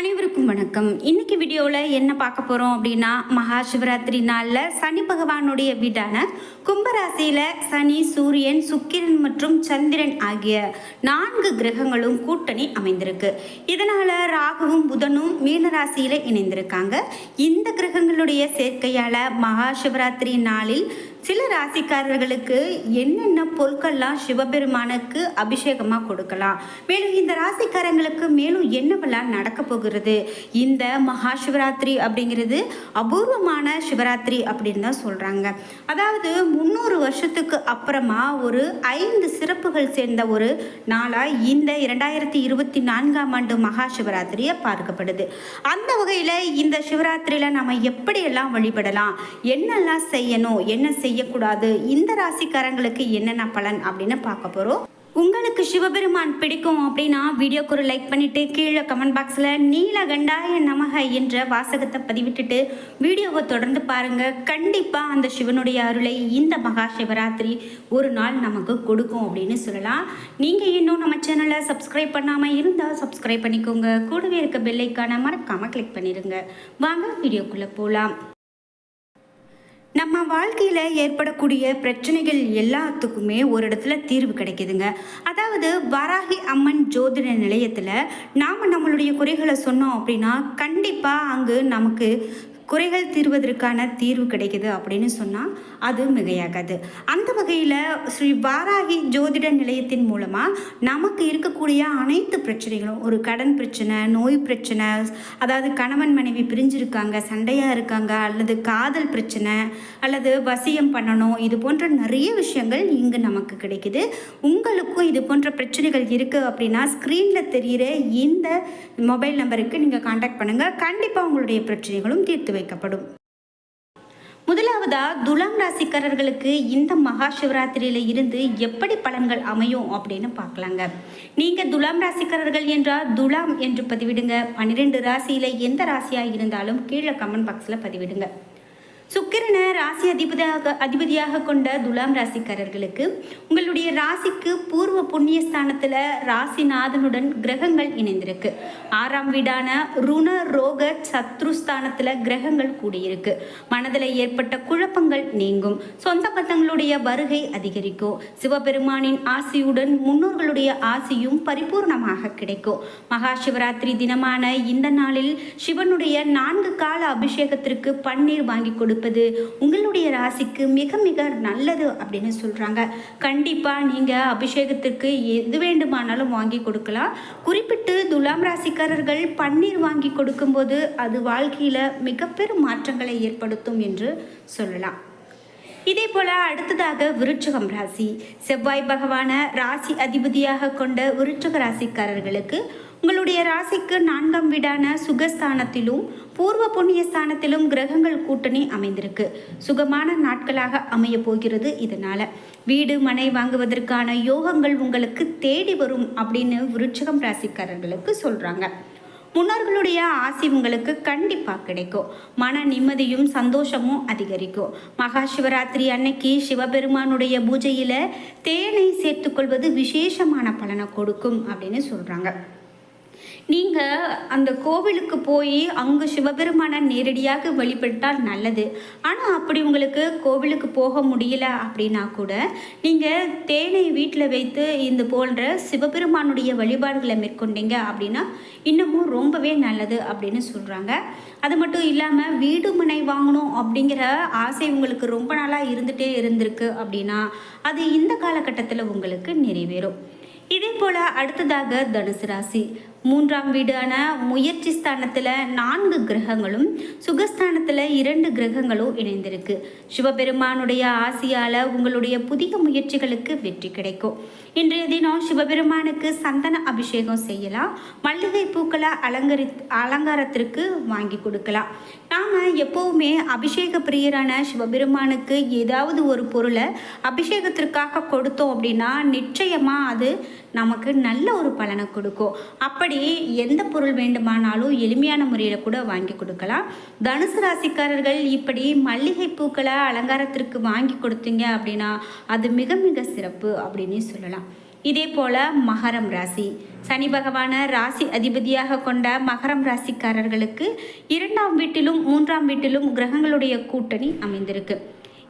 அனைவருக்கும் வணக்கம். இன்னைக்கு வீடியோவில் என்ன பார்க்க போகிறோம் அப்படின்னா மகா சிவராத்திரி நாளில் சனி பகவானுடைய வீடான கும்பராசியில் சனி சூரியன் சுக்கிரன் மற்றும் சந்திரன் ஆகிய நான்கு கிரகங்களும் கூட்டணி அமைந்திருக்கு. இதனால் ராகுவும் புதனும் மீனராசியில் இணைந்திருக்காங்க. இந்த கிரகங்களுடைய சேர்க்கையால் மகா சிவராத்திரி நாளில் சில ராசிக்காரர்களுக்கு என்னென்ன பொருட்கள்லாம் சிவபெருமானுக்கு அபிஷேகமாக கொடுக்கலாம்? மேலும் இந்த ராசிக்காரங்களுக்கு மேலும் என்னவெல்லாம் நடக்க போகிறது? இந்த மகா சிவராத்திரி அப்படிங்கிறது அபூர்வமான சிவராத்திரி அப்படின்னு தான் சொல்கிறாங்க அதாவது முந்நூறு வருஷத்துக்கு அப்புறமா ஒரு ஐந்து சிறப்புகள் சேர்ந்த ஒரு நாளாக இந்த இரண்டாயிரத்தி இருபத்தி நான்காம் ஆண்டு மகா சிவராத்திரியை பார்க்கப்படுது. அந்த வகையில் இந்த சிவராத்திரியில் நம்ம எப்படியெல்லாம் வழிபடலாம்? என்னெல்லாம் செய்யணும்? என்ன செய்யக்கூடாது. இந்த ராசிக்காரங்களுக்கு என்னென்ன பலன் அப்படின்னு பார்க்க போகிறோம் உங்களுக்கு சிவபெருமான் பிடிக்கும் அப்படின்னா வீடியோக்கு ஒரு லைக் பண்ணிட்டு கீழே கமெண்ட் பாக்ஸில் நீலகண்டாய நமக என்ற வாசகத்தை பதிவிட்டுட்டு வீடியோவை தொடர்ந்து பாருங்க. கண்டிப்பாக அந்த சிவனுடைய அருளை இந்த மகா சிவராத்திரி ஒரு நாள் நமக்கு கொடுக்கும் அப்படின்னு சொல்லலாம். நீங்கள் இன்னும் நம்ம சேனலை சப்ஸ்கிரைப் பண்ணாமல் இருந்தால் சப்ஸ்கிரைப் பண்ணிக்கோங்க. கூடவே இருக்க பெல்லைக்கான மறக்காமல் கிளிக் பண்ணிடுங்க வாங்க வீடியோக்குள்ளே போகலாம் நம்ம வாழ்க்கையில் ஏற்படக்கூடிய பிரச்சனைகள் எல்லாத்துக்குமே ஒரு இடத்துல தீர்வு கிடைக்குதுங்க. அதாவது வராகி அம்மன் ஜோதிட நிலையத்தில் நாம் நம்மளுடைய குறைகளை சொன்னோம் அப்படின்னா கண்டிப்பாக அங்கு நமக்கு குறைகள் தீர்வதற்கான தீர்வு கிடைக்குது அப்படின்னு சொன்னால் அது மிகையாகாது. அந்த வகையில் ஸ்ரீ வாராகி ஜோதிட நிலையத்தின் மூலமாக நமக்கு இருக்கக்கூடிய அனைத்து பிரச்சனைகளும் ஒரு கடன் பிரச்சனை நோய் பிரச்சனை அதாவது கணவன் மனைவி பிரிஞ்சிருக்காங்க சண்டையாக இருக்காங்க அல்லது காதல் பிரச்சனை அல்லது வசியம் பண்ணணும் இது போன்ற நிறைய விஷயங்கள் இங்கு நமக்கு கிடைக்குது. உங்களுக்கும் இது போன்ற பிரச்சனைகள் இருக்குது அப்படின்னா ஸ்க்ரீனில் தெரிகிற இந்த மொபைல் நம்பருக்கு நீங்கள் காண்டாக்ட் பண்ணுங்கள் கண்டிப்பாக உங்களுடைய பிரச்சனைகளும் தீர்த்து வைக்கப்படும். முதலாவதா துலாம் ராசிக்காரர்களுக்கு இந்த மகா சிவராத்திரியில இருந்து எப்படி பலன்கள் அமையும் அப்படின்னு பார்க்கலாங்க. நீங்க துலாம் ராசிக்காரர்கள் என்றால் துலாம் என்று பதிவிடுங்க. பன்னிரெண்டு ராசியில எந்த ராசியா இருந்தாலும் கீழே கமெண்ட் பாக்ஸ்ல பதிவிடுங்க. சுக்கிரனை ராசி அதிபதியாக அதிபதியாக கொண்ட துலாம் ராசிக்காரர்களுக்கு உங்களுடைய ராசிக்கு பூர்வ புண்ணிய ஸ்தானத்தில் ராசிநாதனுடன் கிரகங்கள் இணைந்திருக்கு. ஆறாம் வீடான ருண ரோக சத்ருஸ்தானத்தில் கிரகங்கள் கூடியிருக்கு. மனதில் ஏற்பட்ட குழப்பங்கள் நீங்கும். சொந்த பந்தங்களுடைய வருகை அதிகரிக்கும். சிவபெருமானின் ஆசியுடன் முன்னோர்களுடைய ஆசியும் பரிபூர்ணமாக கிடைக்கும். மகா சிவராத்திரி தினமான இந்த நாளில் சிவனுடைய நான்கு கால அபிஷேகத்திற்கு பன்னீர் வாங்கி கொடுப்பது உங்களுடைய ராசிக்கு மிக மிக நல்லது அப்படின்னு சொல்கிறாங்க கண்டிப்பாக நீங்கள் அபிஷேகத்திற்கு எது வேண்டுமானாலும் வாங்கி கொடுக்கலாம். குறிப்பிட்டு துலாம் ராசிக்காரர்கள் பன்னீர் வாங்கி கொடுக்கும்போது அது வாழ்க்கையில் மிக பெரும் மாற்றங்களை ஏற்படுத்தும் என்று சொல்லலாம். இதே போல அடுத்ததாக விருட்சகம் ராசி. செவ்வாய் பகவான ராசி அதிபதியாக கொண்ட விருட்சக ராசிக்காரர்களுக்கு உங்களுடைய ராசிக்கு நான்காம் வீடான சுகஸ்தானத்திலும் பூர்வ புண்ணிய ஸ்தானத்திலும் கிரகங்கள் கூட்டணி அமைந்திருக்கு. சுகமான நாட்களாக அமைய போகிறது இதனால. வீடு மனை வாங்குவதற்கான யோகங்கள் உங்களுக்கு தேடி வரும் அப்படின்னு விருட்சகம் ராசிக்காரர்களுக்கு சொல்றாங்க. முன்னோர்களுடைய ஆசி உங்களுக்கு கண்டிப்பாக கிடைக்கும். மன நிம்மதியும் சந்தோஷமும் அதிகரிக்கும். மகா சிவராத்திரி அன்னைக்கு சிவபெருமானுடைய பூஜையில் தேனை சேர்த்துக்கொள்வது விசேஷமான பலனை கொடுக்கும் அப்படின்னு சொல்கிறாங்க நீங்கள் அந்த கோவிலுக்கு போய் அங்கு சிவபெருமானை நேரடியாக வழிபட்டால் நல்லது. ஆனால் அப்படி உங்களுக்கு கோவிலுக்கு போக முடியல அப்படின்னா கூட நீங்கள் தேனை வீட்டில் வைத்து இந்த போன்ற சிவபெருமானுடைய வழிபாடுகளை மேற்கொண்டீங்க அப்படின்னா இன்னமும் ரொம்பவே நல்லது அப்படின்னு சொல்கிறாங்க அது மட்டும் இல்லாமல் வீடு மனை வாங்கணும் அப்படிங்கிற ஆசை உங்களுக்கு ரொம்ப நாளாக இருந்துகிட்டே இருந்திருக்கு அப்படின்னா அது இந்த காலகட்டத்தில் உங்களுக்கு நிறைவேறும். இதே போல் அடுத்ததாக தனுசு ராசி. மூன்றாம் வீடான முயற்சி ஸ்தானத்தில் நான்கு கிரகங்களும் சுகஸ்தானத்தில் இரண்டு கிரகங்களும் இணைந்திருக்கு. சிவபெருமானுடைய ஆசியால் உங்களுடைய புதிய முயற்சிகளுக்கு வெற்றி கிடைக்கும். இன்றைய தினம் சிவபெருமானுக்கு சந்தன அபிஷேகம் செய்யலாம். மல்லிகை பூக்களை அலங்கரி அலங்காரத்திற்கு வாங்கி கொடுக்கலாம். நாம் எப்போவுமே அபிஷேக பிரியரான சிவபெருமானுக்கு ஏதாவது ஒரு பொருளை அபிஷேகத்திற்காக கொடுத்தோம் அப்படின்னா நிச்சயமாக அது நமக்கு நல்ல ஒரு பலனை கொடுக்கும். அப்படி எந்த பொருள் வேண்டுமானாலும் எளிமையான முறையில் கூட வாங்கி கொடுக்கலாம். தனுசு ராசிக்காரர்கள் இப்படி மல்லிகை பூக்களை அலங்காரத்திற்கு வாங்கி கொடுத்தீங்க அப்படின்னா அது மிக மிக சிறப்பு அப்படின்னு சொல்லலாம். இதே போல் மகரம் ராசி. சனி பகவான ராசி அதிபதியாக கொண்ட மகரம் ராசிக்காரர்களுக்கு இரண்டாம் வீட்டிலும் மூன்றாம் வீட்டிலும் கிரகங்களுடைய கூட்டணி அமைந்திருக்கு.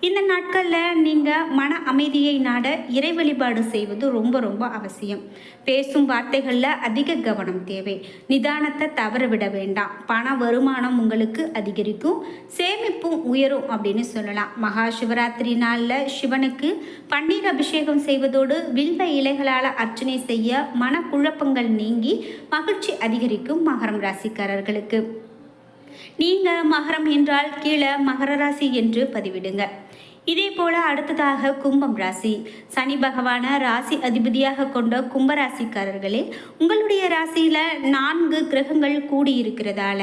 இந்த நாட்களில் நீங்கள் மன அமைதியை நாட இறை வழிபாடு செய்வது ரொம்ப ரொம்ப அவசியம். பேசும் வார்த்தைகளில் அதிக கவனம் தேவை. நிதானத்தை தவற விட வேண்டாம். பண வருமானம் உங்களுக்கு அதிகரிக்கும். சேமிப்பும் உயரும் அப்படின்னு சொல்லலாம். மகா சிவராத்திரி நாளில் சிவனுக்கு பன்னீர் அபிஷேகம் செய்வதோடு வில்வ இலைகளால் அர்ச்சனை செய்ய மனக்குழப்பங்கள் நீங்கி மகிழ்ச்சி அதிகரிக்கும் மகரம் ராசிக்காரர்களுக்கு. நீங்கள் மகரம் என்றால் கீழே மகர ராசி என்று பதிவிடுங்க. இதே போல அடுத்ததாக கும்பம் ராசி. சனி பகவான ராசி அதிபதியாக கொண்ட கும்பராசிக்காரர்களே உங்களுடைய ராசியில நான்கு கிரகங்கள் கூடியிருக்கிறதால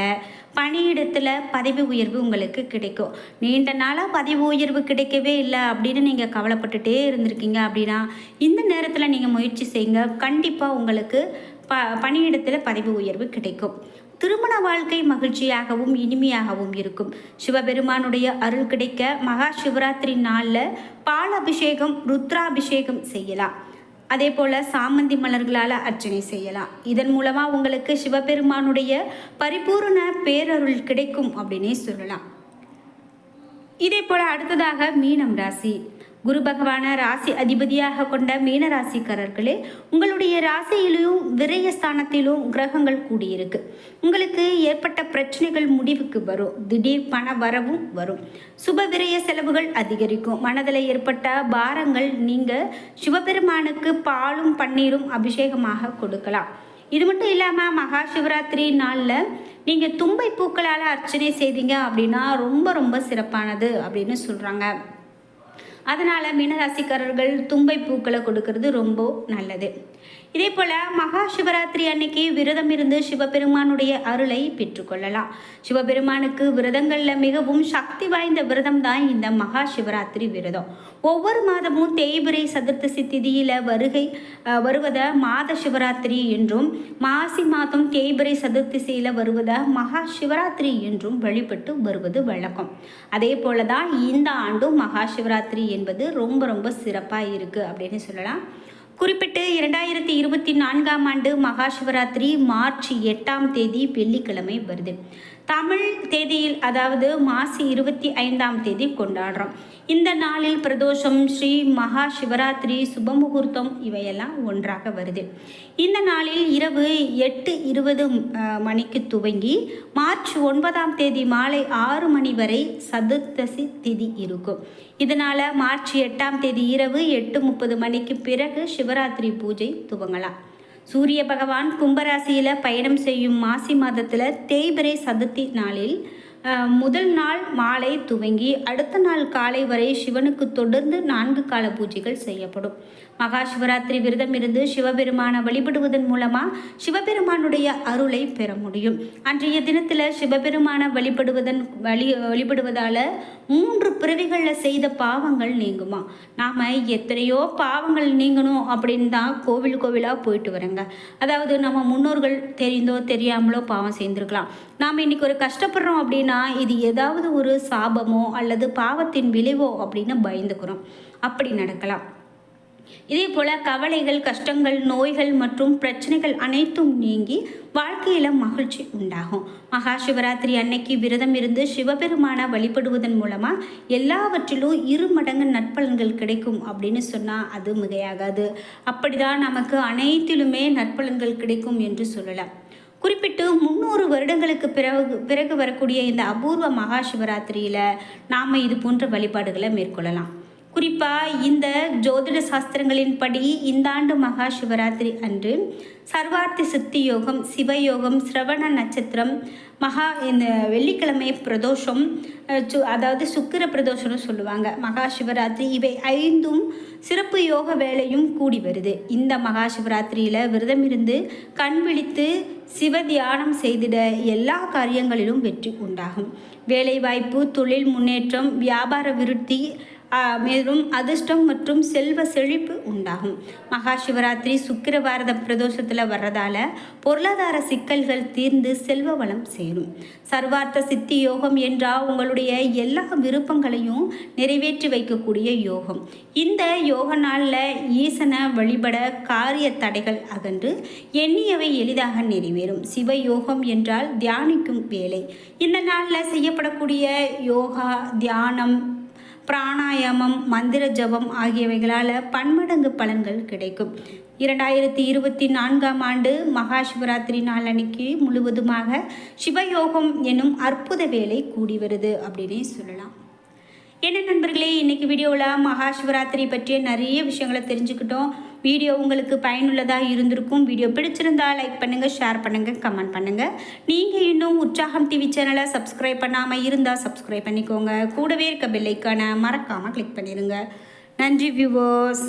பணியிடத்தில் பதவி உயர்வு உங்களுக்கு கிடைக்கும். நீண்ட நாளாக பதவி உயர்வு கிடைக்கவே இல்லை அப்படின்னு நீங்கள் கவலைப்பட்டுட்டே இருந்திருக்கீங்க அப்படின்னா இந்த நேரத்தில் நீங்கள் முயற்சி செய்யுங்க. கண்டிப்பாக உங்களுக்கு ப பணியிடத்தில் பதவி உயர்வு கிடைக்கும். திருமண வாழ்க்கை மகிழ்ச்சியாகவும் இனிமையாகவும் இருக்கும். சிவபெருமானுடைய அருள் கிடைக்க மகா சிவராத்திரி நாளில் பால் அபிஷேகம் ருத்ராபிஷேகம் செய்யலாம். அதே போல் சாமந்தி மலர்களால் அர்ச்சனை செய்யலாம். இதன் மூலமாக உங்களுக்கு சிவபெருமானுடைய பரிபூரண பேரருள் கிடைக்கும் அப்படின்னே சொல்லலாம். இதே போல் அடுத்ததாக மீனம் ராசி. குரு பகவான ராசி அதிபதியாக கொண்ட மீன ராசிக்காரர்களே உங்களுடைய ராசியிலும் விரயஸ்தானத்திலும் கிரகங்கள் கூடியிருக்கு. உங்களுக்கு ஏற்பட்ட பிரச்சனைகள் முடிவுக்கு வரும். திடீர் பண வரவும் வரும். சுப விரய செலவுகள் அதிகரிக்கும். மனதில் ஏற்பட்ட பாரங்கள் நீங்கள் சிவபெருமானுக்கு பாலும் பன்னீரும் அபிஷேகமாக கொடுக்கலாம். இது மட்டும் இல்லாமல் மகா சிவராத்திரி நாளில் நீங்கள் தும்பை பூக்களால் அர்ச்சனை செய்தீங்க அப்படின்னா ரொம்ப ரொம்ப சிறப்பானது அப்படின்னு சொல்கிறாங்க அதனால் மீனராசிக்காரர்கள் தும்பை பூக்களை கொடுக்கறது ரொம்ப நல்லது. இதே போல் மகா சிவராத்திரி அன்னைக்கு விரதம் இருந்து சிவபெருமானுடைய அருளை பெற்றுக்கொள்ளலாம். சிவபெருமானுக்கு விரதங்களில் மிகவும் சக்தி வாய்ந்த விரதம் தான் இந்த மகா சிவராத்திரி விரதம். ஒவ்வொரு மாதமும் தேய்பிரை சதுர்த்தசி திதியில் வருகை வருவதை மாத சிவராத்திரி என்றும் மாசி மாதம் தேய்பிரை சதுர்த்திசியில் வருவதை மகா சிவராத்திரி என்றும் வழிபட்டு வருவது வழக்கம். அதே போல தான் இந்த ஆண்டும் மகா சிவராத்திரி என்பது ரொம்ப ரொம்ப சிறப்பாக இருக்குது அப்படின்னு சொல்லலாம். குறிப்பிட்டு இரண்டாயிரத்தி இருபத்தி நான்காம் ஆண்டு மகா சிவராத்திரி மார்ச் எட்டாம் தேதி வெள்ளிக்கிழமை வருது. தமிழ் தேதியில் அதாவது மாசி இருபத்தி ஐந்தாம் தேதி கொண்டாடுறோம். இந்த நாளில் பிரதோஷம் ஸ்ரீ மகா சிவராத்திரி சுபமுகூர்த்தம் இவையெல்லாம் ஒன்றாக வருது. இந்த நாளில் இரவு எட்டு இருபது மணிக்கு துவங்கி மார்ச் ஒன்பதாம் தேதி மாலை ஆறு மணி வரை சதுர்த்தசி திதி இருக்கும். இதனால் மார்ச் எட்டாம் தேதி இரவு எட்டு முப்பது மணிக்கு பிறகு சிவராத்திரி பூஜை துவங்கலாம். சூரிய பகவான் கும்பராசியில் பயணம் செய்யும் மாசி மாதத்தில் தேய்பிரை சதுர்த்தி நாளில் முதல் நாள் மாலை துவங்கி அடுத்த நாள் காலை வரை சிவனுக்கு தொடர்ந்து நான்கு கால பூஜைகள் செய்யப்படும். மகா சிவராத்திரி விரதம் இருந்து சிவபெருமானை வழிபடுவதன் மூலமாக சிவபெருமானுடைய அருளை பெற முடியும். அன்றைய தினத்தில் சிவபெருமானை வழிபடுவதன் வழி வழிபடுவதால் மூன்று பிறவிகளில் செய்த பாவங்கள் நீங்குமா? நாம் எத்தனையோ பாவங்கள் நீங்கணும் அப்படின்னு தான் கோவில் கோவிலாக போயிட்டு வரேங்க அதாவது நம்ம முன்னோர்கள் தெரிந்தோ தெரியாமலோ பாவம் செய்திருக்கலாம். நாம் இன்றைக்கி ஒரு கஷ்டப்படுறோம் அப்படின்னா இது ஏதாவது ஒரு சாபமோ அல்லது பாவத்தின் விளைவோ அப்படின்னு பயந்துக்கிறோம். அப்படி நடக்கலாம். இதேபோல் கவலைகள் கஷ்டங்கள் நோய்கள் மற்றும் பிரச்சனைகள் அனைத்தும் நீங்கி வாழ்க்கையில் மகிழ்ச்சி உண்டாகும். மகா சிவராத்திரி அன்னைக்கு விரதம் இருந்து சிவபெருமானை வழிபடுவதன் மூலமாக எல்லாவற்றிலும் இரு மடங்கு நற்பலன்கள் கிடைக்கும் அப்படின்னு சொன்னால் அது மிகையாகாது. அப்படிதான் நமக்கு அனைத்திலுமே நற்பலன்கள் கிடைக்கும் என்று சொல்லலாம். குறிப்பிட்டு முந்நூறு வருடங்களுக்கு பிறகு பிறகு வரக்கூடிய இந்த அபூர்வ மகா சிவராத்திரியில் நாம் இது போன்ற வழிபாடுகளை மேற்கொள்ளலாம். குறிப்பாக இந்த ஜோதிட சாஸ்திரங்களின்படி இந்த ஆண்டு மகா சிவராத்திரி அன்று சர்வார்த்தி சித்தி யோகம் சிவயோகம் சிரவண நட்சத்திரம் மகா இந்த வெள்ளிக்கிழமை பிரதோஷம் சு அதாவது சுக்கிர பிரதோஷம்னு சொல்லுவாங்க. மகா சிவராத்திரி இவை ஐந்தும் சிறப்பு யோக வேலையும் கூடி வருது. இந்த மகா சிவராத்திரியில் விரதம் இருந்து கண் விழித்து சிவ தியானம் செய்திட எல்லா காரியங்களிலும் வெற்றி உண்டாகும். வேலைவாய்ப்பு தொழில் முன்னேற்றம் வியாபார விருத்தி மேலும் அதிர்ஷ்டம் மற்றும் செல்வ செழிப்பு உண்டாகும். மகா சிவராத்திரி சுக்கிரவாரத பிரதோஷத்தில் வர்றதால பொருளாதார சிக்கல்கள் தீர்ந்து செல்வ வளம் சேரும். சர்வார்த்த சித்தி யோகம் என்றால் உங்களுடைய எல்லா விருப்பங்களையும் நிறைவேற்றி வைக்கக்கூடிய யோகம். இந்த யோக நாளில் ஈசனை வழிபட காரிய தடைகள் அகன்று எண்ணியவை எளிதாக நிறைவேறும். சிவ யோகம் என்றால் தியானிக்கும் வேலை. இந்த நாளில் செய்யப்படக்கூடிய யோகா தியானம் பிராணாயாமம் மந்திர ஜபம் ஆகியவைகளால் பன்மடங்கு பலன்கள் கிடைக்கும். இரண்டாயிரத்தி இருபத்தி நான்காம் ஆண்டு மகா சிவராத்திரி நாள் அன்னைக்கு முழுவதுமாக சிவயோகம் எனும் அற்புத வேலை கூடி வருது அப்படின்னே சொல்லலாம். என்ன நண்பர்களே இன்றைக்கி வீடியோவில் மகா சிவராத்திரி பற்றிய நிறைய விஷயங்களை தெரிஞ்சுக்கிட்டோம். வீடியோ உங்களுக்கு பயனுள்ளதாக இருந்திருக்கும். வீடியோ பிடிச்சிருந்தா லைக் பண்ணுங்கள் ஷேர் பண்ணுங்கள் கமெண்ட் பண்ணுங்கள் நீங்கள் இன்னும் உற்சாகம் டிவி சேனலை சப்ஸ்கிரைப் பண்ணாமல் இருந்தால் சப்ஸ்கிரைப் பண்ணிக்கோங்க. கூடவே இருக்க பெல்லைக்கான மறக்காமல் கிளிக் பண்ணிடுங்க நன்றி வியூவர்ஸ்